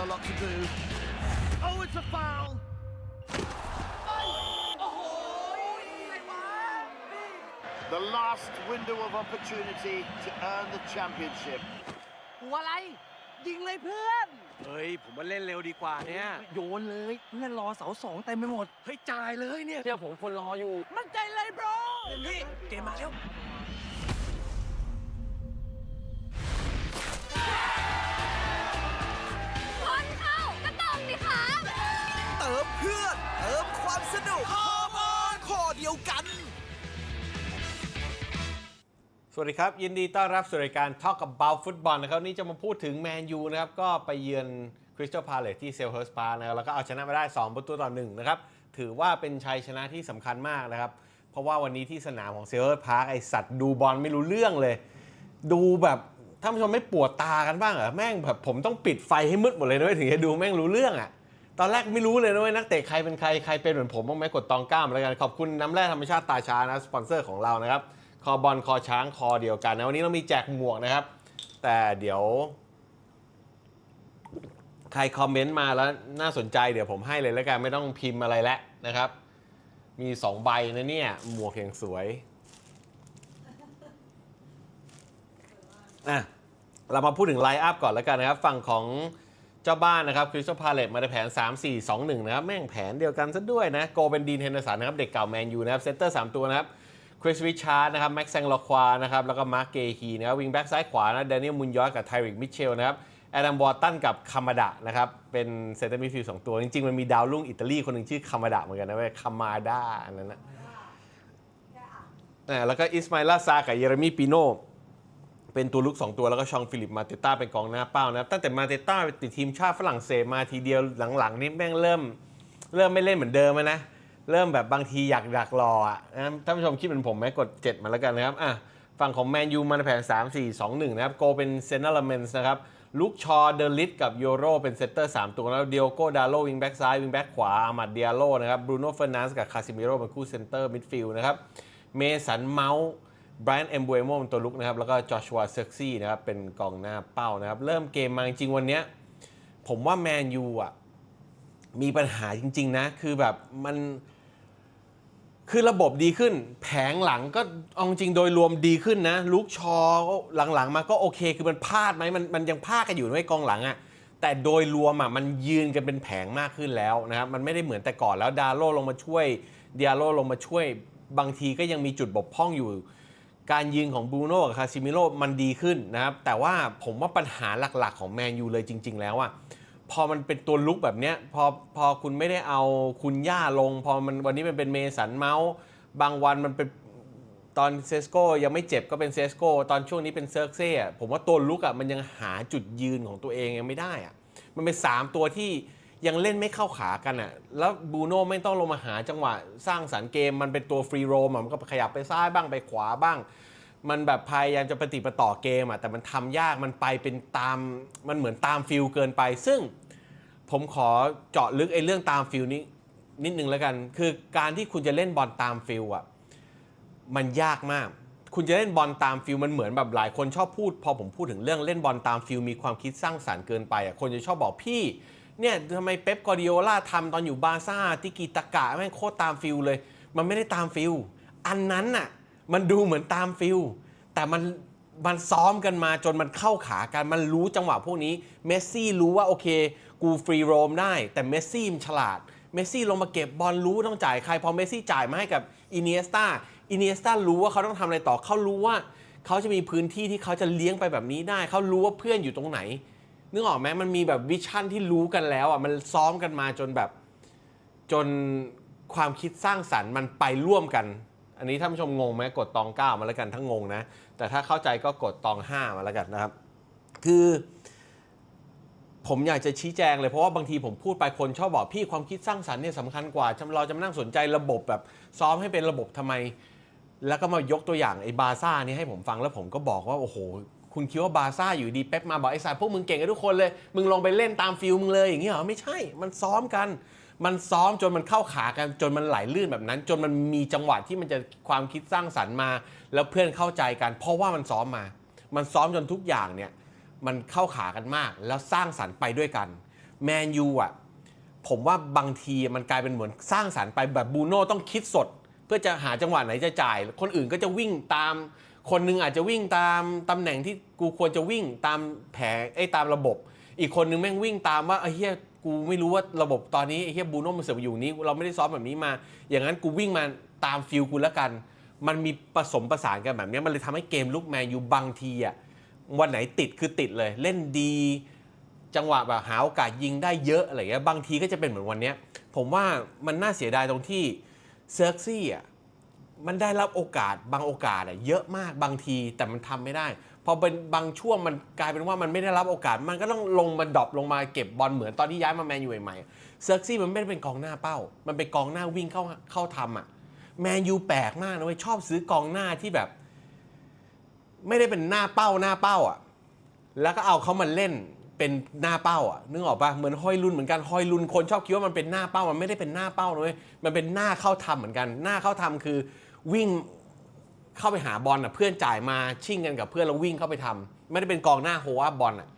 a lot to do. Oh, it's a foul. The last window of opportunity to earn the championship. หัวอะไร ยิงเลยเพื่อน เฮ้ย ผมว่าเล่นเร็วดีกว่าเนี่ย โยนเลยเพื่อนรอเสาสองเต็มไปหมด เฮ้ยจ่ายเลยเนี่ยเชื่อผมคนรออยู่ มันใจเลยบรนี่เกมมาแล้ว ฮอร์โมนข้อเดียวกัน สวัสดีครับ ยินดีต้อนรับสู่รายการ Talk About Football นะครับวันนี่จะมาพูดถึงแมนยูนะครับ ก็ไปเยือนคริสตัลพาเล e ที่เซลเฮิร์สปาร์นะครับแล้วก็เอาชนะมาได้ 2 ประตูต่อ1นะครับ ถือว่าเป็นชัยชนะที่สำคัญมากนะครับ เพราะว่าวันนี้ที่สนามของเซลเฮิร์สพาร์ไอสัตว์ดูบอลไม่รู้เรื่องเลย ดูแบบท่านผู้ชมไม่ปวดตากันบ้างเหรอแม่งแบบผมต้องปิดไฟให้มืดหมดเลยนะเว้ยถึงจะดูแม่งรู้เรื่องอะ ตอนแรกไม่รู้เลยนะเว้ยนักเตะใครเป็นใครใครเป็นเหมือนผมบ้างไหมกดตองก้ามแล้วกันขอบคุณน้ำแร่ธรรมชาติตาช้านะสปอนเซอร์ของเรานะครับคอบอลคอช้างคอเดียวกันนะวันนี้เรามีแจกหมวกนะครับ แต่เดี๋ยว ใครคอมเมนต์มาแล้วน่าสนใจเดี๋ยวผมให้เลยแล้วกันไม่ต้องพิมพ์อะไรแล้วนะครับ มี 2 ใบนะเนี่ยหมวกอย่างสวยอะเรามาพูดถึงไลน์อัพก่อนแล้วกันนะครับ ฝั่งของ เจ้าบ้านนะครับคริสตัลพาเลตมาในแผน 3 4 2 1 นะครับ แม่งแผนเดียวกันซะด้วยนะ โกเป็นดีนเฮนเดอร์สันนะครับ เด็กเก่าแมนยูนะครับ เซนเตอร์ 3 ตัวนะครับ คริสริชาร์ดนะครับ แม็กซ์แซงลอควานะครับ แล้วก็มาร์กเกฮีนะครับ วิงแบ็กซ้ายขวานะเดนิเอลมุนยอสกับไทริกมิเชลนะครับแอดัมบอร์ตันกับคามาดะนะครับ เป็นเซนเตอร์มิดฟิลด์สองตัว จริงๆ มันมีดาวรุ่งอิตาลีคนหนึ่งชื่อคามาดะเหมือนกันนะเว้ยคามาดาอันนั้นนะอ่าแล้วก็อิสมาอิลาซากับเยเรมีปิโน เป็นตัวลุก2ตัวแล้วก็ชองฟิลิปมาเตต้าเป็นกองหน้าเป้านะครับตั้งแต่มาเตต้าติดทีมชาติฝรั่งเศสมาทีเดียวหลังๆนี่แม่งเริ่ม เริ่มไม่เล่นเหมือนเดิมแล้วนะเริ่มแบบบางทีอยากดักรออะนะท่านผู้ชมคิดเหมือนผมไหมกด 7 มาแล้วกันนะครับอะฝั่งของแมนยูมาในแผน 3 4 2 1 นะครับโกเป็นเซนเนอร์เมนส์นะครับลุกชอเดลิสกับโยโรเป็นเซตเตอร์ 3 ตัวแล้วเดียโก้ดาโลวิงแบ็กซ้ายวิงแบ็กขวาอามัดเดียโลนะครับบรูโน่เฟอร์นันส์กับคาซิมิโร่เป็นคู่เซนเตอร์มิดฟิลด์นะครับเมสันเมาส์ ไบรอันเอมบูเอโมเป็นตัวลุกนะครับ แล้วก็จอชัวเซ็กซี่นะครับ เป็นกองหน้าเป้านะครับ เริ่มเกมมาจริงวันนี้ผมว่าแมนยูอะมีปัญหาจริง ๆ นะ คือแบบมัน คือระบบดีขึ้น แผงหลังก็เอาจริงโดยรวมดีขึ้นนะ ลูกชอหลัง ๆ มาก็โอเค คือมันพลาดไหมมันมันยังพลาดกันอยู่ในกองหลังอะ่ะแต่โดยรวมอะมันยืนกันเป็นแผงมากขึ้นแล้วนะครับ มันไม่ได้เหมือนแต่ก่อนแล้วดาโลลงมาช่วยเดียโลลงมาช่วยบางทีก็ยังมีจุดบกพร่องอยู่ การยิงของบรูโน่กับคาซิมิโร่มันดีขึ้นนะครับ แต่ว่าผมว่าปัญหาหลักๆของแมนยูเลยจริง ๆ แล้วอะพอมันเป็นตัวลุกแบบเนี้ยพอพอคุณไม่ได้เอาคุณย่าลง พอมันวันนี้มันเป็นเมสันเมาส์บางวันมันเป็นตอนเซสโกยังไม่เจ็บก็เป็นเซสโกตอนช่วงนี้เป็นเซิร์กเซ่อผมว่าตัวลุกอะมันยังหาจุดยืนของตัวเองยังไม่ได้อะมันเป็น 3 ตัวที่ ยังเล่นไม่เข้าขากันอะแล้วบูโน่ไม่ต้องลงมาหาจังหวะสร้างสรรค์เกมมันเป็นตัวฟรีโรมอะมันก็ขยับไปซ้ายบ้างไปขวาบ้าง มันแบบพยายามจะปฏิปต่อเกมอะแต่มันทำยากมันไปเป็นตามมันเหมือนตามฟิลเกินไป ซึ่งผมขอเจาะลึกไอ้เรื่องตามฟิลนี้นิดนึงแล้วกัน คือการที่คุณจะเล่นบอลตามฟิลอะมันยากมากคุณจะเล่นบอลตามฟิลมันเหมือนแบบหลายคนชอบพูด พอผมพูดถึงเรื่องเล่นบอลตามฟิลมีความคิดสร้างสรรค์เกินไปอะคนจะชอบบอกพี่ เนี่ยทำไมเป๊ปกอร์ดิโอลาทำตอนอยู่บาร์ซ่าติกิตะกะแม่งโคตรตามฟิลเลย มันไม่ได้ตามฟิลอันนั้นน่ะมันดูเหมือนตามฟิลแต่มันมันซ้อมกันมาจนมันเข้าขากัน มันรู้จังหวะพวกนี้ เมสซี่รู้ว่าโอเค กูฟรีโรมได้ แต่เมสซี่มฉลาด เมสซี่ลงมาเก็บบอลรู้ต้องจ่ายใคร พอเมสซี่จ่ายมาให้กับอินเนสตาอินเนสตารู้ว่าเขาต้องทำอะไรต่อ เขารู้ว่าเขาจะมีพื้นที่ที่เขาจะเลี้ยงไปแบบนี้ได้ เขารู้ว่าเพื่อนอยู่ตรงไหน นึกออกไหมมันมีแบบวิชั่นที่รู้กันแล้วอะมันซ้อมกันมาจนแบบจนความคิดสร้างสรรค์มันไปร่วมกัน อันนี้ท่านผู้ชมงงไหมกดตองเก้ามาแล้วกันถ้างงนะ แต่ถ้าเข้าใจก็กดตองห้ามาแล้วกันนะครับ คือผมอยากจะชี้แจงเลยเพราะว่าบางทีผมพูดไปคนชอบบอกพี่ความคิดสร้างสรรค์เนี่ยสำคัญกว่าจำเราจะมานั่งสนใจระบบแบบซ้อมให้เป็นระบบทำไม แล้วก็มายกตัวอย่างไอ้บาซ่านี่ให้ผมฟังแล้วผมก็บอกว่าโอ้โห คุณคิดว่าบาซ่าอยู่ดีเป๊ปมาบอกไอ้สายพวกมึงเก่งกันทุกคนเลย มึงลองไปเล่นตามฟิลมึงเลยอย่างนี้เหรอไม่ใช่ มันซ้อมกัน มันซ้อมจนมันเข้าขากันจนมันไหลลื่นแบบนั้น จนมันมีจังหวะที่มันจะความคิดสร้างสรรค์มา แล้วเพื่อนเข้าใจกัน เพราะว่ามันซ้อมมา มันซ้อมจนทุกอย่างเนี่ยมันเข้าขากันมาก แล้วสร้างสรรค์ไปด้วยกันแมนยูอะผมว่าบางทีมันกลายเป็นเหมือนสร้างสารรค์ไปแบบบูโน่ต้องคิดสด เพื่อจะหาจังหวะไหนจะจ่าย คนอื่นก็จะวิ่งตาม คนหนึงอาจจะวิ่งตามตำแหน่งที่กูควรจะวิ่งตามแผนไอ้ตามระบบ อีกคนนึงแม่งวิ่งตามว่าไอ้เฮียกูไม่รู้ว่าระบบตอนนี้ไอ้เฮียบูโน่มันเสือกไปอยู่นี้ เราไม่ได้ซ้อมแบบนี้มา อย่างนั้นกูวิ่งมาตามฟิลกูแล้วกัน มันมีผสมประสานกันแบบนี้มันเลยทำให้เกมลุกแมนยูบางทีอะวันไหนติดคือติดเลยเล่นดี จังหวะแบบหาโอกาสยิงได้เยอะอะไรเงี้ยบางทีก็จะเป็นเหมือนวันเนี้ยผมว่ามันน่าเสียดายตรงที่เซิร์กซี่อะ มันได้รับโอกาสบางโอกาสอะเยอะมากบางทีแต่มันทำไม่ได้ พอเป็นบางช่วงมันกลายเป็นว่ามันไม่ได้รับโอกาส มันก็ต้องลงมาดรอปลงมาเก็บบอลเหมือนตอนที่ย้ายมาแมนยูใหม่เซิร์กซี่มันไม่ได้เป็นกองหน้าเป้า มันเป็นกองหน้าวิ่งเข้าเข้าทำอะแมนยูแปลกมากนะเว้ยชอบซื้อกองหน้าที่แบบ ไม่ได้เป็นหน้าเป้าหน้าเป้าอะแล้วก็เอาเขามาเล่นเป็นหน้าเป้าอะนึกออกปะเหมือนห้อยรุ่นเหมือนกันห้อยรุ่นคนชอบคิดว่ามันเป็นหน้าเป้ามันไม่ได้เป็นหน้าเป้านะเลยมันเป็นหน้าเข้าทำเหมือนกัน หน้าเข้าทำคือ วิ่งเข้าไปหาบอลอะเพื่อนจ่ายมาชิ่งกันกับเพื่อนแล้ววิ่งเข้าไปทำไม่ได้เป็นกองหน้าโฮอัพบอลอะ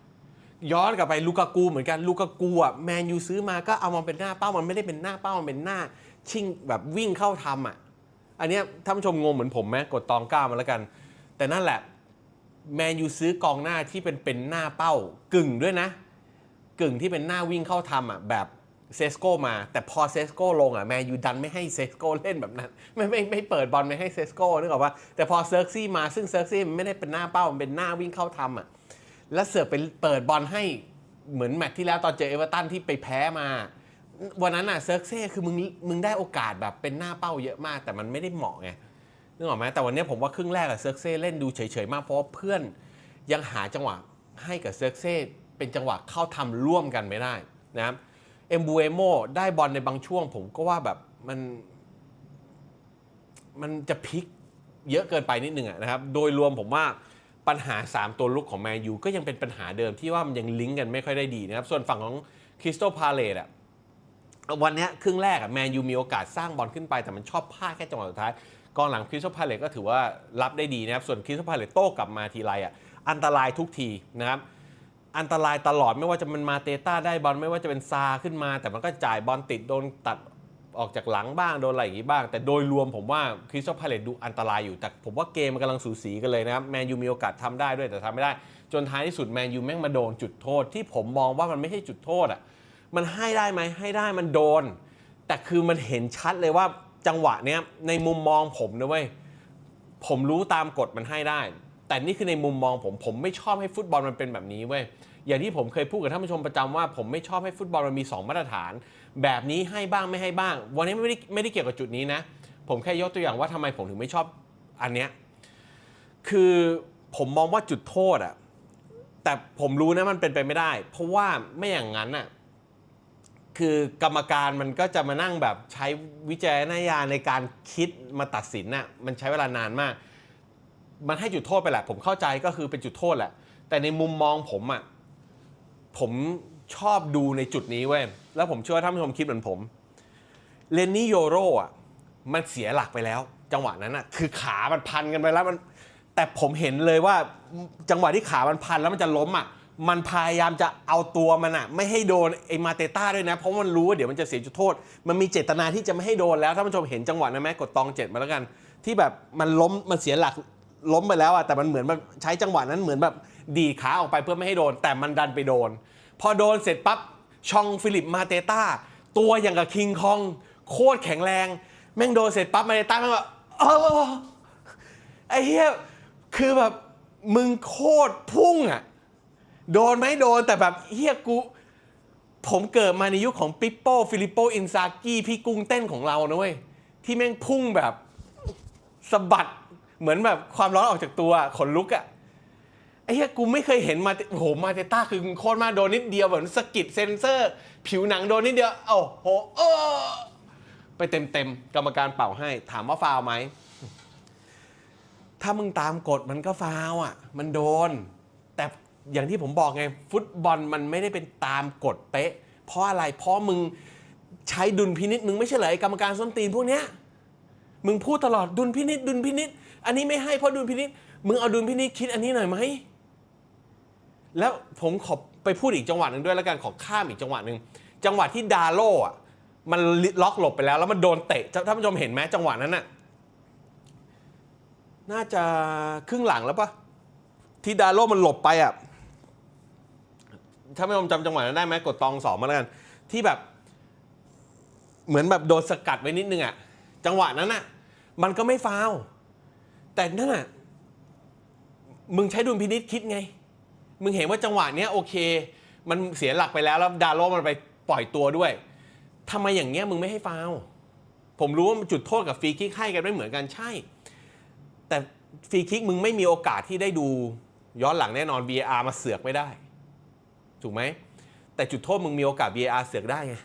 ย้อนกลับไปลูกากูเหมือนกันลูกากูอะแมนยูซื้อมาก็เอามาเป็นหน้าเป้ามันไม่ได้เป็นหน้าเป้ามันเป็นหน้าชิ่งแบบวิ่งเข้าทำอะอันนี้ท่านผู้ชมงงเหมือนผมไหมกดตองก้ามาแล้วกัน แต่นั่นแหละแมนยูซื้อกองหน้าที่เป็นเป็นหน้าเป้ากึ่งด้วยนะ กึ่งที่เป็นหน้าวิ่งเข้าทำอะแบบ เซสโกมา แต่พอเซสโกลงอะแมนยูดันไม่ให้เซสโกเล่นแบบนั้น ไม่ไม่ไม่เปิดบอลไม่ให้เซสโกนึกออกปะแต่พอเซิร์กซี่มาซึ่งเซิร์กซี่มันไม่ได้เป็นหน้าเป้า มันเป็นหน้าวิ่งเข้าทำอะแล้วเสือกไปเปิดบอลให้เหมือนแมตช์ที่แล้วตอนเจอเอเวอร์ตันที่ไปแพ้มา วันนั้นอะเซิร์กซี่คือมึงมึงได้โอกาสแบบเป็นหน้าเป้าเยอะมาก แต่มันไม่ได้เหมาะไงนึกออกไหมแต่วันนี้ผมว่าครึ่งแรกอะเซิร์กเซ่เล่นดูเฉยๆมากเพราะว่าเพื่อนยังหาจังหวะให้กับเซิร์กเซ่เป็นจังหวะเข้าทำร่วมกันไม่ได้นะครับ เอมบูเอโมได้บอลในบางช่วง ผมก็ว่าแบบมัน มันจะพลิกเยอะเกินไปนิดนึงนะครับ โดยรวมผมว่าปัญหา 3 ตัวลุกของแมนยูก็ยังเป็นปัญหาเดิมที่ว่ามันยังลิงก์กันไม่ค่อยได้ดีนะครับ ส่วนฝั่งของคริสโตพาเลตอะวันนี้ครึ่งแรกอะแมนยูมีโอกาสสร้างบอลขึ้นไป แต่มันชอบพลาดแค่จังหวะสุดท้ายกองหลังคริสโตพาเลตก็ถือว่ารับได้ดีนะครับ ส่วนคริสโตพาเลตโต้กลับมาทีไรอะอันตรายทุกทีนะครับ อันตรายตลอดไม่ว่าจะเป็นมาเตต้าได้บอลไม่ว่าจะเป็นซาขึ้นมา แต่มันก็จ่ายบอลติดโดนตัดออกจากหลังบ้างโดนอะไรอย่างงี้บ้าง แต่โดยรวมผมว่าคริสโตพาเลตดูอันตรายอยู่แต่ผมว่าเกมมันกำลังสูสีกันเลยนะครับแมนยูมีโอกาสทำได้ด้วยแต่ทำไม่ได้ จนท้ายที่สุดแมนยูแม่งมาโดนจุดโทษ ที่ผมมองว่ามันไม่ใช่จุดโทษอะมันให้ได้ไหมให้ได้มันโดน แต่คือมันเห็นชัดเลยว่าจังหวะเนี้ยในมุมมองผมนะเว้ยผมรู้ตามกฎมันให้ได้ แต่นี่คือในมุมมองผมผมไม่ชอบให้ฟุตบอลมันเป็นแบบนี้เว้ย อย่างที่ผมเคยพูดกับท่านผู้ชมประจำว่าผมไม่ชอบให้ฟุตบอลมันมี 2 มาตรฐาน แบบนี้ให้บ้างไม่ให้บ้าง วันนี้ไม่ได้ไม่ได้เกี่ยวกับจุดนี้นะ ผมแค่ยกตัวอย่างว่าทำไมผมถึงไม่ชอบอันเนี้ยคือผมมองว่าจุดโทษอะแต่ผมรู้นะมันเป็นไปไม่ได้ เพราะว่าไม่อย่างนั้นอะคือกรรมการมันก็จะมานั่งแบบใช้วิจารณญาณในการคิดมาตัดสินน่ะมันใช้เวลานานมาก มันให้จุดโทษไปแหละ ผมเข้าใจก็คือเป็นจุดโทษแหละ แต่ในมุมมองผมอะ ผมชอบดูในจุดนี้เว้ย แล้วผมเชื่อว่าท่านผู้ชมคิดเหมือนผมเลนนี่โยโรอะมันเสียหลักไปแล้ว จังหวะนั้นอะคือขามันพันกันไปแล้วมัน แต่ผมเห็นเลยว่าจังหวะที่ขามันพันแล้วมันจะล้มอะมันพยายามจะเอาตัวมันอะ ไม่ให้โดนไอ้มาเตต้าด้วยนะ เพราะมันรู้ว่าเดี๋ยวมันจะเสียจุดโทษ มันมีเจตนาที่จะไม่ให้โดนแล้วถ้าผู้ชมเห็นจังหวะนั้นไหมกดตองเจ็ดมาแล้วกัน ที่แบบมันล้มมันเสียหลักล้มไปแล้วอะแต่มันเหมือนมันใช้จังหวะนั้นเหมือนแบบ ดีขาออกไปเพื่อไม่ให้โดน แต่มันดันไปโดน พอโดนเสร็จปั๊บชองฟิลิปมาเตต้า ตัวอย่างกับคิงคอง โคตรแข็งแรง แม่งโดนเสร็จปั๊บมาเตต้าแม่งแบบเออไอ้เหี้ยคือแบบมึงโคตรพุ่งอะโดนไหมโดนแต่แบบเฮียกู ผมเกิดมาในยุคของปิปโป้ฟิลิปโปอินซากี้พี่กุ้งเต้นของเรานะเว้ยที่แม่งพุ่งแบบสะบัดเหมือนแบบความร้อนออกจากตัวขนลุกอะ ไอ้เหี้ยกูไม่เคยเห็นมาโอ้โหมาเตต้าคือโคตรมากโดนนิดเดียวแบบสะกิดเซนเซอร์ ผิวหนังโดนนิดเดียวโอ้โหเออไปเต็มเต็มกรรมการเป่าให้ ถามว่าฟาวไหม ถ้ามึงตามกฎมันก็ฟาวอะ มันโดน แต่อย่างที่ผมบอกไง ฟุตบอลมันไม่ได้เป็นตามกฎเป๊ะ เพราะอะไร เพราะมึงใช้ดุลพินิษมึงไม่ใช่เหรอกรรมการส้นตีนพวกเนี้ยมึงพูดตลอดดุลพินิษดุลพินิษอันนี้ไม่ให้เพราะดุลพินิษมึงเอาดุลพินิษคิดอันนี้หน่อยไหม แล้วผมขอไปพูดอีกจังหวะหนึ่งด้วยแล้วกันขอข้ามอีกจังหวะหนึ่งจังหวะที่ดาโลอะมันล็อกหลบไปแล้ว แล้วมันโดนเตะท่านผู้ชมเห็นไหมจังหวะนั้นน่ะน่าจะครึ่งหลังแล้วปะที่ดาโลมันหลบไปอะถ้าไม่ผมจำจังหวะนั้นได้ไหมกดตองสองมาแล้วกัน ที่แบบ เหมือนแบบโดนสกัดไว้นิดนึงอะจังหวะนั้นน่ะ มันก็ไม่ฟาวแต่นั่นน่ะมึงใช้ดุลพินิษคิดไง มึงเห็นว่าจังหวะเนี้ยโอเค มันเสียหลักไปแล้วแล้วดาโลมันไปปล่อยตัวด้วยทำไมอย่างเงี้ยมึงไม่ให้ฟาวผมรู้ว่ามันจุดโทษกับฟรีคิกให้กันไม่เหมือนกันใช่ แต่ฟรีคิกมึงไม่มีโอกาสที่ได้ดูย้อนหลังแน่นอน VAR มาเสือกไม่ได้ ถูกไหม แต่จุดโทษมึงมีโอกาส VAR เสือกได้ไง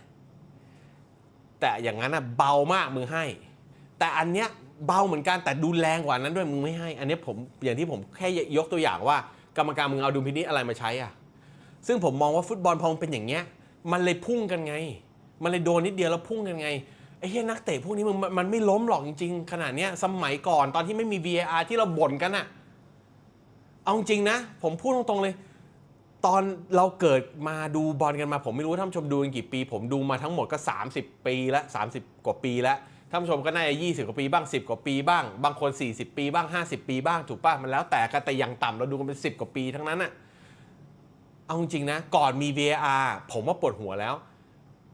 แต่อย่างนั้นอะเบามากมึงให้ แต่อันเนี้ยเบาเหมือนกันแต่ดูแรงกว่านั้นด้วยมึงไม่ให้ อันเนี้ยผมอย่างที่ผมแค่ยกตัวอย่างว่า กรรมการมึงเอาดุลพินิจอะไรมาใช้อะ ซึ่งผมมองว่าฟุตบอลพอมันเป็นอย่างเงี้ย มันเลยพุ่งกันไง มันเลยโดนนิดเดียวแล้วพุ่งกันไงไอ้เหี้ยนักเตะพวกนี้มันมันไม่ล้มหรอกจริงๆขนาดเนี้ยสมัยก่อนตอนที่ไม่มี VAR ที่เราบ่นกันอะเอาจริงนะ ผมพูดตรงๆเลย ตอนเราเกิดมาดูบอลกันมา ผมไม่รู้ท่านชมดูกันกี่ปี ผมดูมาทั้งหมดก็ 30 ปีล้ว30 กว่าปีแล้ว ท่านผู้ชมก็น่าจะ20 กว่าปีบ้าง 10 กว่าปีบ้าง บางคน 40 ปีบ้าง 50 ปีบ้างถูกป่ะมันแล้วแต่กันแต่อย่างต่ำเราดูกันเป็น 10 กว่าปีทั้งนั้นอะเอาจริงๆนะ ก่อนมี VAR ผมว่าปวดหัวแล้ว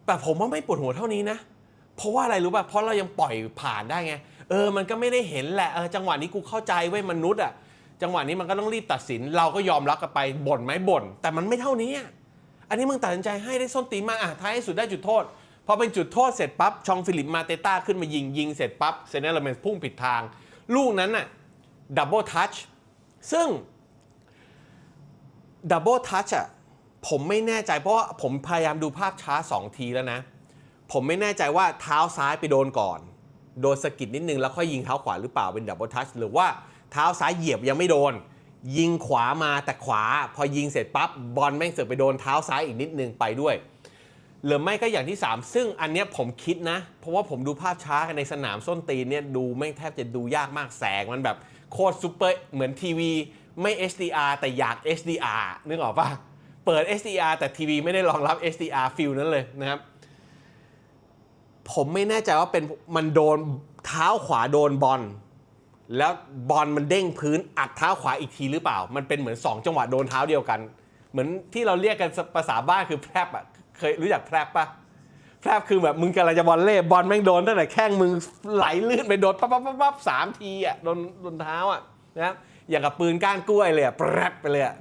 แต่ผมว่าไม่ปวดหัวเท่านี้นะ เพราะว่าอะไรรู้ป่ะเพราะเรายังปล่อยผ่านได้ไงเออมันก็ไม่ได้เห็นแหละเออจังหวะนี้กูเข้าใจเว้ยมนุษย์อะจังหวะนี้มันก็ต้องรีบตัดสิน เราก็ยอมรับกันไปบ่นไหมบ่นแต่มันไม่เท่านี้อันนี้มึงตัดสินใจให้ได้ส้นตีนมาอะท้ายสุดได้จุดโทษ พอเป็นจุดโทษเสร็จปั๊บชองฟิลิปมาเตต้าขึ้นมายิงยิงเสร็จปั๊บเซเนลเมนพุ่งผิดทาง ลูกนั้นน่ะดับเบิลทัชซึ่งดับเบิลทัชอะผมไม่แน่ใจเพราะว่าผมพยายามดูภาพช้า 2 ทีแล้วนะ ผมไม่แน่ใจว่าเท้าซ้ายไปโดนก่อน โดนสะกิดนิดนึงแล้วค่อยยิงเท้าขวาหรือเปล่าเป็นดับเบิลทัชหรือว่าเท้าซ้ายเหยียบยังไม่โดน ยิงขวามาแต่ขวา พอยิงเสร็จปั๊บบอลแม่งเสือกไปโดนเท้าซ้ายอีกนิดนึงไปด้วย หรือไม่ก็อย่างที่ 3 ซึ่งอันเนี้ยผมคิดนะ เพราะว่าผมดูภาพช้าในสนามส้นตีนเนี่ยดูไม่แทบจะดูยากมากแสงมันแบบโคตรซูเปอร์เหมือนทีวีไม่ HDR แต่อยาก HDR นึกออกปะเปิด HDR แต่ทีวีไม่ได้รองรับ HDR ฟิลนั้นเลยนะครับ ผมไม่แน่ใจว่าเป็นมันโดนเท้าขวาโดนบอลแล้วบอลมันเด้งพื้นอัดเท้าขวาอีกทีหรือเปล่า มันเป็นเหมือน 2 จังหวะโดนเท้าเดียวกัน เหมือนที่เราเรียกกันภาษาบ้านคือแพรบอะ เคยรู้จักแพรบปะแพรบคือแบบมึงกำลังจะบอลเล่บอลแม่งโดนตั้งแต่แข้งมึงไหลลื่นไปโดนปั๊บปั๊บปั๊บปั๊บสามทีอะโดนโดนเท้าอะนะอย่างกับปืนก้านกล้วยเลยอะแปรบไปเลยอะ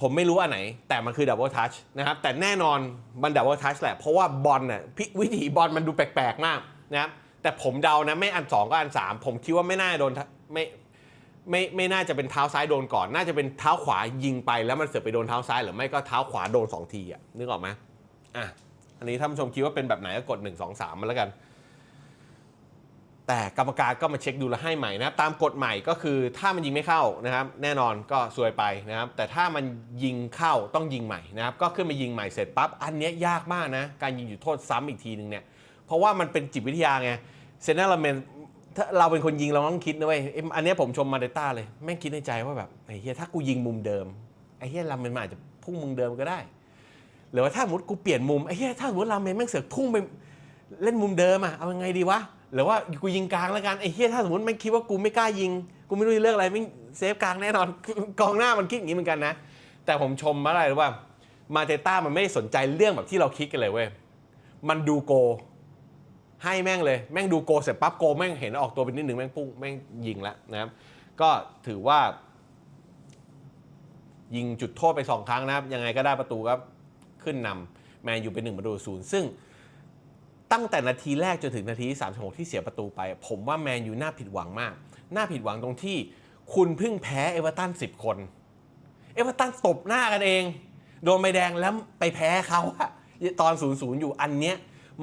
ผมไม่รู้อันไหน แต่มันคือดับเบิลทัชนะครับแต่แน่นอนมันดับเบิลทัชแหละ เพราะว่าบอลน่ะวิถีบอลมันดูแปลกๆมากนะครับแต่ผมเดานะไม่อัน 2 ก็อัน 3 ผมคิดว่าไม่น่าโดนไม่ ไม่ไม่น่าจะเป็นเท้าซ้ายโดนก่อน น่าจะเป็นเท้าขวายิงไปแล้วมันเสือกไปโดนเท้าซ้ายหรือไม่ก็เท้าขวาโดน 2 ทีอะนึกออกไหมอะอันนี้ท่านผู้ชมคิดว่าเป็นแบบไหนก็กด 1 2 3 มาแล้วกัน แต่กรรมการก็มาเช็คดูแลให้ใหม่นะตามกฎใหม่ก็คือถ้ามันยิงไม่เข้านะครับ แน่นอนก็ซวยไปนะครับ แต่ถ้ามันยิงเข้าต้องยิงใหม่นะครับ ก็ขึ้นมายิงใหม่เสร็จปั๊บอันนี้ยากมากนะการยิงจุดโทษซ้ำอีกทีนึงเนี่ยเพราะว่ามันเป็นจิตวิทยาไงเซนเนอร์เมน ถ้าเราเป็นคนยิงเราต้องคิดนะเว้ยเอ็มอันเนี้ยผมชมมาเดต้าเลย แม่งคิดในใจว่าแบบไอ้เฮียถ้ากูยิงมุมเดิมไอ้เฮียลาเมนมันอาจจะพุ่งมุมเดิมก็ได้ หรือว่าถ้าสมมติกูเปลี่ยนมุมไอ้เฮียถ้าสมมติลาเมนแม่งเสือกพุ่งไปเล่นมุมเดิมอะเอายังไงดีวะหรือว่ากูยิงกลางแล้วกันไอ้เฮียถ้าสมมติแม่งคิดว่ากูไม่กล้ายิง กูไม่รู้จะเลือกอะไรแม่งเซฟกลางแน่นอนกองหน้ามันคิดอย่างนี้เหมือนกันนะ แต่ผมชมมาอะไรรู้ป่ะมาเตต้ามันไม่ได้สนใจเรื่องแบบที่เราคิดกันเลยเว้ยมันดูโก ให้แม่งเลย แม่งดูโกเสร็จปั๊บโกแม่งเห็นออกตัวเป็นนิดหนึ่งแม่งปุ้งแม่งยิงแล้วนะครับ ก็ถือว่า ยิงจุดโทษไปสองครั้งนะครับ ยังไงก็ได้ประตูครับขึ้นนำแมนยูเป็นหนึ่งประตูศูนย์ซึ่งตั้งแต่นาทีแรกจนถึงนาที36 ที่เสียประตูไป ผมว่าแมนยูน่าผิดหวังมาก น่าผิดหวังตรงที่คุณเพิ่งแพ้เอเวอร์ตัน10 คน เอเวอร์ตันตบหน้ากันเอง โดนใบแดงแล้วไปแพ้เขาอะตอน 0-0 อยู่อันเนี้ย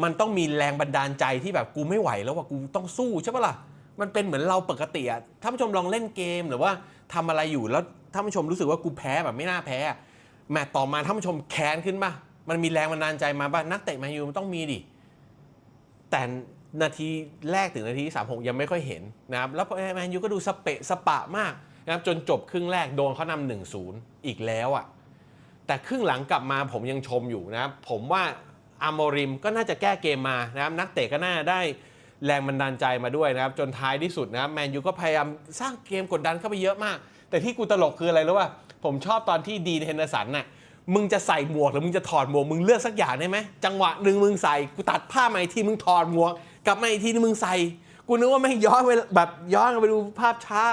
มันต้องมีแรงบันดาลใจที่แบบกูไม่ไหวแล้วว่ากูต้องสู้ใช่ปะล่ะมันเป็นเหมือนเราปกติอะท่านผู้ชมลองเล่นเกมหรือว่าทำอะไรอยู่แล้วท่านผู้ชมรู้สึกว่ากูแพ้แบบไม่น่าแพ้แมตต์ต่อมาท่านผู้ชมแค้นขึ้นป่ะมันมีแรงบันดาลใจมาป่ะนักเตะแมนยูมันต้องมีดิแต่นาทีแรกถึงนาทีที่36ยังไม่ค่อยเห็นนะครับแล้วแมนยูก็ดูสเปะสปะมากนะครับจนจบครึ่งแรกโดนเขานำ1-0อีกแล้วอะแต่ครึ่งหลังกลับมาผมยังชมอยู่นะครับผมว่า อาร์โมริมก็น่าจะแก้เกมมานะครับนักเตะก็น่าได้แรงบันดาลใจมาด้วยนะครับ จนท้ายที่สุดนะครับแมนยูก็พยายามสร้างเกมกดดันเข้าไปเยอะมาก แต่ที่กูตลกคืออะไรรู้ป่ะผมชอบตอนที่ดีนเฮนเดอร์สันน่ะมึงจะใส่หมวกหรือมึงจะถอดหมวกมึงเลือกสักอย่างได้ไหมจังหวะหนึ่งมึงใส่กูตัดผ้ามาอีกทีมึงถอดหมวกกลับมาอีกทีนึงมึงใส่กูนึกว่าแม่ย้อนไปแบบย้อนไปดูภาพช้า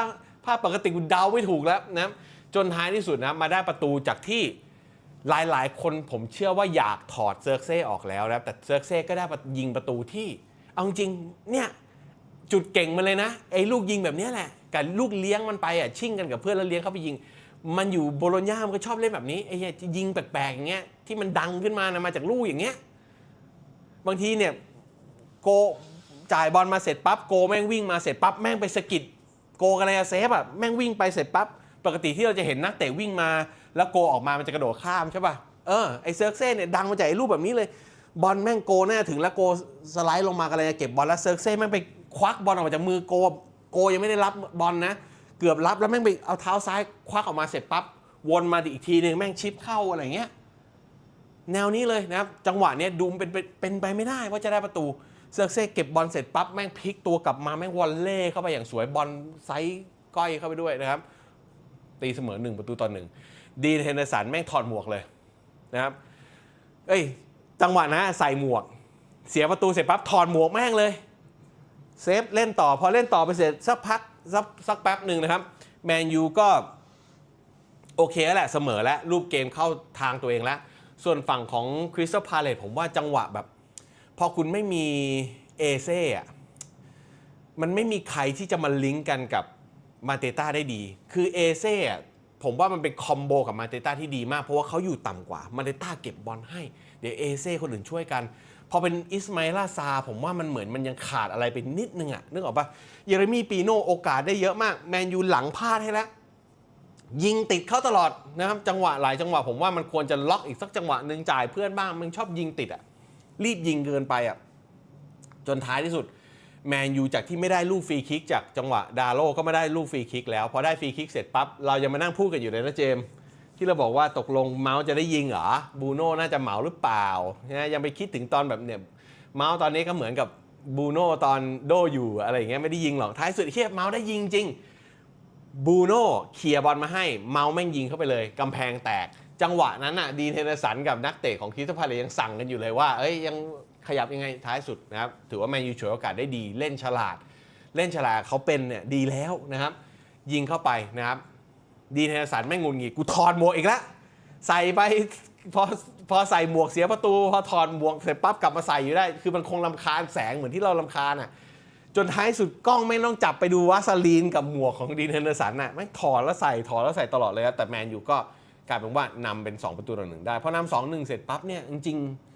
ภาพปกติกูเดาไม่ถูกแล้วนะจนท้ายที่สุดนะมาได้ประตูจากที่ หลายๆ คนผมเชื่อว่าอยากถอดเซิร์กเซ่ออกแล้วนะครับแต่เซิร์กเซ่ก็ได้ยิงประตูที่ เอาจริงเนี่ยจุดเก่งมันเลยนะไอ้ลูกยิงแบบนี้แหละกับลูกเลี้ยงมันไปอะชิ่งกันกับเพื่อนแล้วเลี้ยงเข้าไปยิง มันอยู่โบโลญญามันก็ชอบเล่นแบบนี้ไอ้เหี้ยยิงแปลกๆอย่างเงี้ยที่มันดังขึ้นมานะมาจากลูกอย่างเงี้ยบางทีเนี่ยโกจ่ายบอลมาเสร็จปั๊บโกแม่งวิ่งมาเสร็จปั๊บแม่งไปสกิดโกกันเลยเซฟอะแม่งวิ่งไปเสร็จปั๊บปกติที่เราจะเห็นนักเตะวิ่งมา แล้วโกออกมามันจะกระโดดข้ามใช่ป่ะเออไอ้เซิร์กเซ่เนี่ยดังมาจากไอ้รูปแบบนี้เลยบอลแม่งโกหน้าถึงแล้วโกสไลด์ลงมากันเลยจะเก็บบอลแล้วเซิร์กเซ่แม่งไปควักบอลออกมาจากมือโกโกยังไม่ได้รับบอลนะ เกือบรับแล้วแม่งไปเอาเท้าซ้ายควักออกมาเสร็จปั๊บวนมาอีกทีหนึ่งแม่งชิปเข้าอะไรเงี้ยแนวนี้เลยนะครับจังหวะเนี้ยดูเป็นเป็นเป็นไปไม่ได้ว่าจะได้ประตูเซิร์กเซ่เก็บบอลเสร็จปั๊บแม่งพลิกตัวกลับมาแม่งวอลเล่เข้าไปอย่างสวยบอลไซส์ก้อยเข้าไปด้วยนะครับตีเสมอหนึ่งประตูต่อหนึ่ง ดีนเฮนเดอร์สันแม่งถอดหมวกเลยนะครับ เอ้ยจังหวะนะใส่หมวก เสียประตูเสร็จปั๊บถอดหมวกแม่งเลย เซฟเล่นต่อพอเล่นต่อไปเสร็จสักพักสักสักแป๊บหนึ่งนะครับแมนยูก็โอเคแล้วแหละเสมอแล้วรูปเกมเข้าทางตัวเองแล้ว ส่วนฝั่งของคริสตัลพาเลตผมว่าจังหวะแบบ พอคุณไม่มีเอเซ่อะมันไม่มีใครที่จะมาลิงก์กันกับมาเตต้าได้ดี คือเอเซ่อะ ผมว่ามันเป็นคอมโบกับมาเตต้าที่ดีมาก เพราะว่าเขาอยู่ต่ำกว่ามาเตต้าเก็บบอลให้ เดี๋ยวเอเซ่คนอื่นช่วยกัน พอเป็นอิสมาอิลาซา ผมว่ามันเหมือนมันยังขาดอะไรไปนิดนึงอะนึกออกปะเยเรมีปีโนโอกาสได้เยอะมาก แมนยูหลังพลาดให้แล้ว ยิงติดเข้าตลอดนะครับ จังหวะหลายจังหวะผมว่ามันควรจะล็อกอีกสักจังหวะหนึ่งจ่ายเพื่อนบ้างมันชอบยิงติดอะรีบยิงเกินไปอะจนท้ายที่สุด แมนยูจากที่ไม่ได้ลูกฟรีคิกจากจังหวะดาโลก็ไม่ได้ลูกฟรีคิกแล้ว พอได้ฟรีคิกเสร็จปั๊บเรายังมานั่งพูดกันอยู่เลยนะเจมส์ที่เราบอกว่าตกลงเมาส์จะได้ยิงเหรอบูโน่น่าจะเหมาหรือเปล่านะยังไปคิดถึงตอนแบบเนี่ยเมาส์ตอนนี้ก็เหมือนกับบูโน่ตอนโดอยู่อะไรอย่างเงี้ยไม่ได้ยิงหรอกท้ายสุดเทียบเมาส์ได้ยิงจริงบูโน่เคลียร์บอลมาให้เมาส์แม่งยิงเข้าไปเลยกำแพงแตกจังหวะนั้นน่ะดีเทนเนอร์สันกับนักเตะของคริสตัลพาเลยังสั่งกันอยู่เลยว่า เอ้ยยัง ขยับยังไงท้ายสุดนะครับถือว่าแมนยูฉวยโอกาสได้ดีเล่นฉลาด เล่นฉลาดเขาเป็นเนี่ยดีแล้วนะครับ ยิงเข้าไปนะครับ ดีเทนเนอร์สันแม่งุนงีกูถอดหมวกอีกแล้วใส่ไปพอพอใส่หมวกเสียประตู พอถอดหมวกเสร็จปั๊บกลับมาใส่อยู่ได้ คือมันคงลำคาญแสงเหมือนที่เราลำคาญอะจนท้ายสุดกล้องไม่ต้องจับไปดูวาสลีนกับหมวกของดีนเฮนเดอร์สันน่ะไม่ถอดแล้วใส่ถอดแล้วใส่ตลอดเลยแต่แมนยูก็กลายเป็นว่านำเป็น 2 ประตูต่อหนึ่งได้พอนำสองหนึ่งเสร็จปั๊บเนี่ยจริงๆ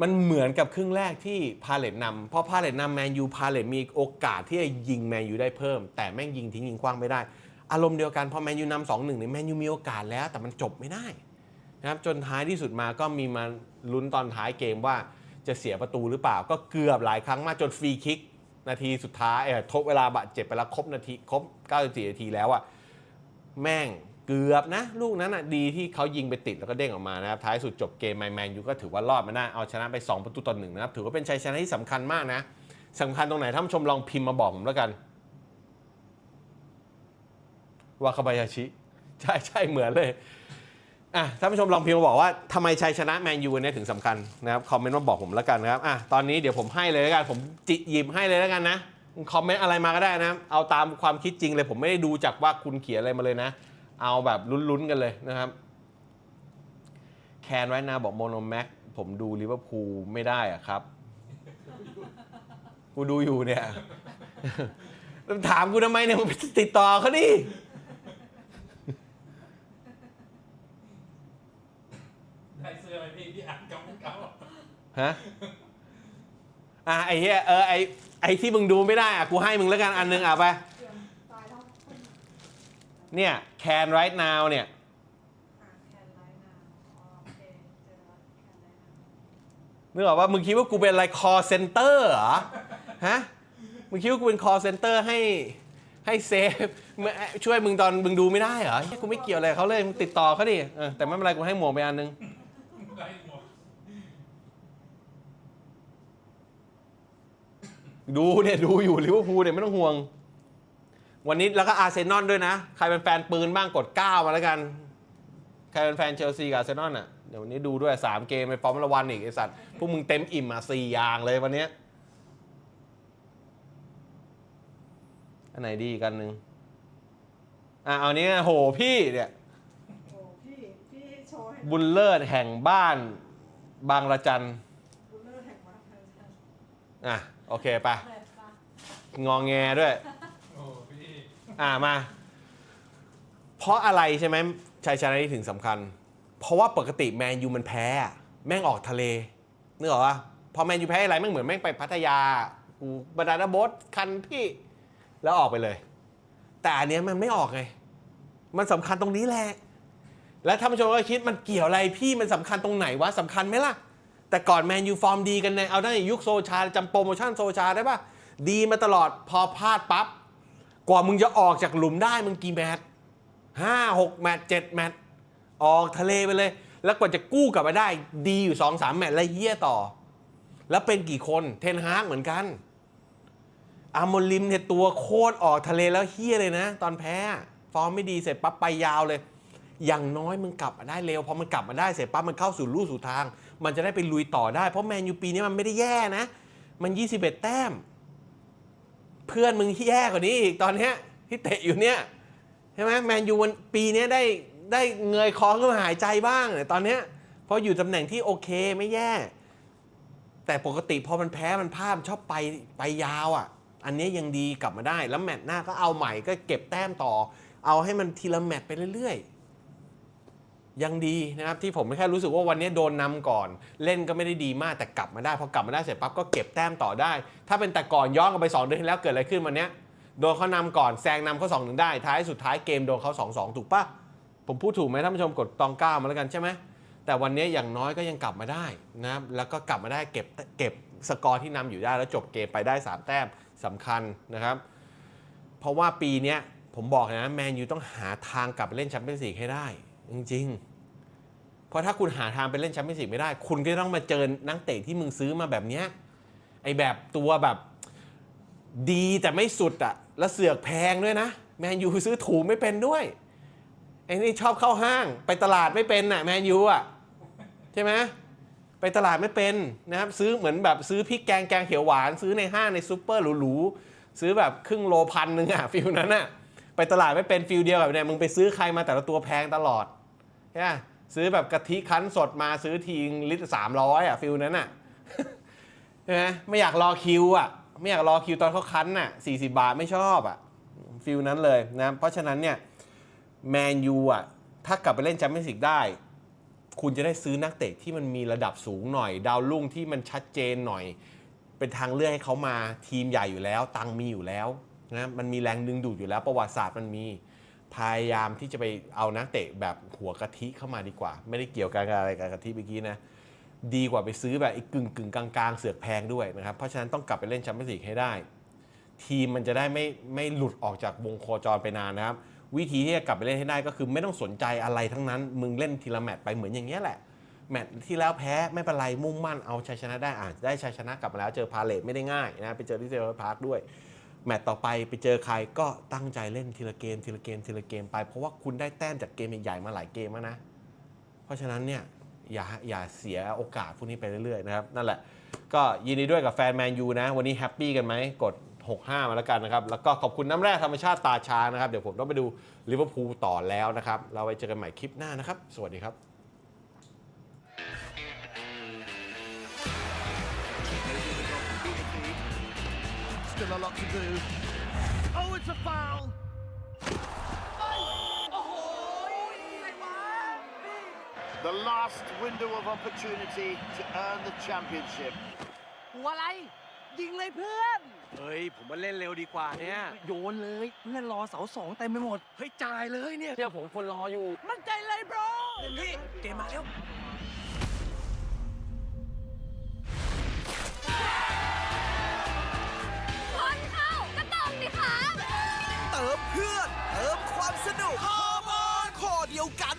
มันเหมือนกับครึ่งแรกที่พาเลตนำเพราะพาเลตนำแมนยูพาเลตมีโอกาสที่จะยิงแมนยูได้เพิ่ม แต่แม่งยิงทิ้งยิงกว้างไม่ได้ อารมณ์เดียวกันพอแมนยูนำสองหนึ่งเนี่ยแมนยูมีโอกาสแล้ว แต่มันจบไม่ได้นะครับจนท้ายที่สุดมาก็มีมาลุ้นตอนท้ายเกมว่าจะเสียประตูหรือเปล่า ก็เกือบหลายครั้งมากจนฟรีคิกนาทีสุดท้ายเออทบเวลาบาดเจ็บไปแล้วครบนาทีครบ 94 นาทีแล้วอะแม่ง เกือบนะ ลูกนั้นอะดีที่เขายิงไปติดแล้วก็เด้งออกมานะครับ ท้ายสุดจบเกมแมนแมนยูก็ถือว่ารอดมาได้เอาชนะไป 2 ประตูต่อหนึ่งนะครับ ถือว่าเป็นชัยชนะที่สำคัญมากนะสำคัญตรงไหนท่านผู้ชมลองพิมพ์มาบอกผมแล้วกันวาคาบายาชิ ใช่ใช่เหมือนเลยอะท่านผู้ชมลองพิมพ์มาบอกว่าทำไมชัยชนะแมนยูวันนี้ถึงสำคัญนะครับคอมเมนต์มาบอกผมแล้วกันนะครับอะตอนนี้เดี๋ยวผมให้เลยแล้วกันผมจิหยิบให้เลยแล้วกันนะคอมเมนต์อะไรมาก็ได้นะ เอาตามความคิดจริงเลยผมไม่ได้ดูจากว่าคุณเขียนอะไรมาเลยนะ เอาแบบลุ้นๆกันเลยนะครับ แคนไว้นาบอกโมโนแม็กผมดูลิเวอร์พูลไม่ได้อะครับ กูดูอยู่เนี่ยถามกูทำไมเนี่ยมึงไปติดต่อเขาดิได้เสื้อไหมพี่ที่อ่านกับเก่าฮะอะไอ้เหี้ยเออไอ้ไอ้ที่มึงดูไม่ได้อะกูให้มึงแล้วกันอันนึงอะไป เนี่ย can right now เนี่ย นึกออกว่ามึงคิดว่ากูเป็นอะไร call center เหรอ ฮะ มึงคิดว่ากูเป็น call center ให้ให้เซฟมึงช่วยมึงตอนมึงดูไม่ได้เหรอกูไม่เกี่ยวอะไรเขาเลยมึงติดต่อเขาดิแต่ไม่เป็นไรกูให้หมวกไปอันนึงไล่หมดดูเนี่ย ดูอยู่ลิเวอร์พูลเนี่ยไม่ต้องห่วง วันนี้แล้วก็อาร์เซนอลด้วยนะ ใครเป็นแฟนปืนบ้างกด 9 มาแล้วกัน ใครเป็นแฟนเชลซีกับอาร์เซนอลอะ เดี๋ยววันนี้ดูด้วย 3 เกมไปฟอร์มละวันอีกไอสัตว์ พวกมึงเต็มอิ่มอะสี่อย่างเลยวันเนี้ยอันไหนดีอีกกันหนึ่งอะเอานี้โหพี่เนี่ยโอ้พี่พี่โชว์ให้บุญเลิศแห่งบ้านบางระจันบุลเลอร์แห่งวัดพันชันอะโอเคไปแบบปะ งองแงด้วยโอ่ามา เพราะอะไรใช่ไหมชัยชนะนี้ถึงสำคัญ เพราะว่าปกติแมนยูมันแพ้อะแม่งออกทะเลนึกออกปะพอแมนยูแพ้อะไรแม่งเหมือนแม่งไปพัทยากูบรรดาโบ๊ทคันที่ แล้วออกไปเลย แต่อันเนี้ยมันไม่ออกไง มันสำคัญตรงนี้แหละ แล้วท่านผู้ชมก็คิดมันเกี่ยวอะไรพี่มันสำคัญตรงไหนวะสำคัญไหมล่ะ แต่ก่อนแมนยูฟอร์มดีกันในเอาได้ยุคโซชาจำโปรโมชั่นโซชาได้ปะดีมาตลอดพอพลาดปั๊บ กว่ามึงจะออกจากหลุมได้มึงกี่แมตช์ห้าหกแมตช์เจ็ดแมตช์ออกทะเลไปเลย แล้วกว่าจะกู้กลับมาได้ ดีอยู่สองสามแมตช์แล้วเฮี้ยต่อ แล้วเป็นกี่คนเทนฮากเหมือนกันอาร์โมลิมเนี่ยตัวโคตรออกทะเลแล้วเฮี้ยเลยนะ ตอนแพ้ฟอร์มไม่ดีเสร็จปั๊บไปยาวเลย อย่างน้อยมึงกลับมาได้เร็วพอมันกลับมาได้เสร็จปั๊บมันเข้าสู่ลู่สู่ทาง มันจะได้ไปลุยต่อได้เพราะแมนยูปีนี้มันไม่ได้แย่นะ มัน 21 แต้ม เพื่อนมึงที่แย่กว่านี้อีกตอนเนี้ยที่เตะอยู่เนี่ยใช่ไหมแมนยูวันปีนี้ได้ได้เงยคอขึ้นมาหายใจบ้างเนี่ยตอนเนี้ยเพราะอยู่ตำแหน่งที่โอเคไม่แย่ แต่ปกติพอมันแพ้มันพลาดชอบไปไปยาวอะ อันนี้ยยังดีกลับมาได้ แล้วแมตช์หน้าก็เอาใหม่ก็เก็บแต้มต่อ เอาให้มันทีละแมตช์ไปเรื่อยๆ ยังดีนะครับที่ผมแค่รู้สึกว่าวันนี้โดนนำก่อน เล่นก็ไม่ได้ดีมากแต่กลับมาได้พอกลับมาได้เสร็จปั๊บก็เก็บแต้มต่อได้ ถ้าเป็นแต่ก่อนย้อนกลับไป 2 เดือนที่แล้วเกิดอะไรขึ้นวันนี้โดนเขานำก่อนแซงนำเขาสองหนึ่งได้ท้ายสุดท้ายเกมโดนเขาสองสองถูกปะผมพูดถูกไหมท่านผู้ชมกดตองเก้ามาแล้วกันใช่ไหมแต่วันนี้อย่างน้อยก็ยังกลับมาได้นะครับแล้วก็กลับมาได้เก็บเก็บสกอร์ที่นำอยู่ได้แล้วจบเกมไปได้สามแต้มสำคัญนะครับ เพราะว่าปีนี้ผมบอกนะแมนยูต้องหาทางกลับไปเล่นแชมเปี้ยนส์ลีกให้ได้ จริง ๆ เพราะถ้าคุณหาทางไปเล่นแชมเปี้ยนส์ลีกไม่ได้ คุณก็ต้องมาเจอนักเตะที่มึงซื้อมาแบบเนี้ยไอแบบตัวแบบดีแต่ไม่สุดอะแล้วเสือกแพงด้วยนะแมนยูซื้อถูกไม่เป็นด้วยไอ้นี่ชอบเข้าห้างไปตลาดไม่เป็นน่ะแมนยูอะใช่ไหมไปตลาดไม่เป็นนะครับซื้อเหมือนแบบซื้อพริกแกงแกงเขียวหวาน ซื้อในห้างในซูเปอร์หรูๆซื้อแบบครึ่งโลพันหนึ่งอะฟิลนั้นอะไปตลาดไม่เป็นฟิลเดียวกับเนี่ยมึงไปซื้อใครมาแต่ละตัวแพงตลอด ช่ไหมซื้อแบบกะทิคั้นสดมาซื้อทีงลิตรสามร้อยอะฟิลนั้นอะใช่ไหมไม่อยากรอคิวอะไม่อยากรอคิวตอนเขาคั้นน่ะ40บาทไม่ชอบอะฟิลนั้นเลยนะเพราะฉะนั้นเนี่ยแมนยูอะถ้ากลับไปเล่นแชมเปี้ยนส์ลีกได้ คุณจะได้ซื้อนักเตะที่มันมีระดับสูงหน่อย ดาวรุ่งที่มันชัดเจนหน่อย เป็นทางเลือกให้เขามาทีมใหญ่อยู่แล้ว ตังมีอยู่แล้วนะมันมีแรงดึงดูดอยู่แล้วประวัติศาสตร์มันมี พยายามที่จะไปเอานักเตะแบบหัวกะทิเข้ามาดีกว่า ไม่ได้เกี่ยวกันกับอะไรกับกะทิเมื่อกี้นะดีกว่าไปซื้อแบบไอ้กึ่งกึ่งกลางๆ เสือกแพงด้วยนะครับ เพราะฉะนั้นต้องกลับไปเล่นแชมเปี้ยนส์ลีกให้ได้ ทีมมันจะได้ไม่ไม่หลุดออกจากวงโคจรไปนานนะครับ วิธีที่จะกลับไปเล่นให้ได้ก็คือไม่ต้องสนใจอะไรทั้งนั้น มึงเล่นทีละแมตช์ไปเหมือนอย่างเงี้ยแหละ แมตช์ที่แล้วแพ้ไม่เป็นไรมุ่งมั่นเอาชัยชนะได้อ่าได้ชัยชนะกลับมาแล้วเจอพาเลตไม่ได้ง่ายนะไปเจอที่เซอร์พาร์คด้วย แมตช์ต่อไปไปเจอใครก็ตั้งใจเล่นทีละเกมทีละเกมทีละเกมไป เพราะว่าคุณได้แต้มจากเกมใหญ่ๆมาหลายเกมแล้วนะ เพราะฉะนั้นเนี่ยอย่าอย่าเสียโอกาสพวกนี้ไปเรื่อยๆนะครับ นั่นแหละ ก็ยินดีด้วยกับแฟนแมนยูนะ วันนี้แฮปปี้กันไหมกด 65 มาแล้วกันนะครับ แล้วก็ขอบคุณน้ำแร่ธรรมชาติตาช้างนะครับ เดี๋ยวผมต้องไปดูลิเวอร์พูลต่อแล้วนะครับ เราไว้เจอกันใหม่คลิปหน้านะครับ สวัสดีครับ Still a lot to do. Oh, it's a foul. The last window of opportunity to earn the championship. หัวอะไร ยิงเลยเพื่อน เฮ้ย ผมมาเล่นเร็วดีกว่าเนี่ย โยนเลย เพื่อนรอเสาสองเต็มไปหมด เฮ้ย จ่ายเลยเนี่ยเดี๋ยวผมคนรออยู่ มั่นใจเลย bro พี่เกมมาแล้วเติมเพื่อน เติมความสนุกฮอร์โมนข้อเดียวกัน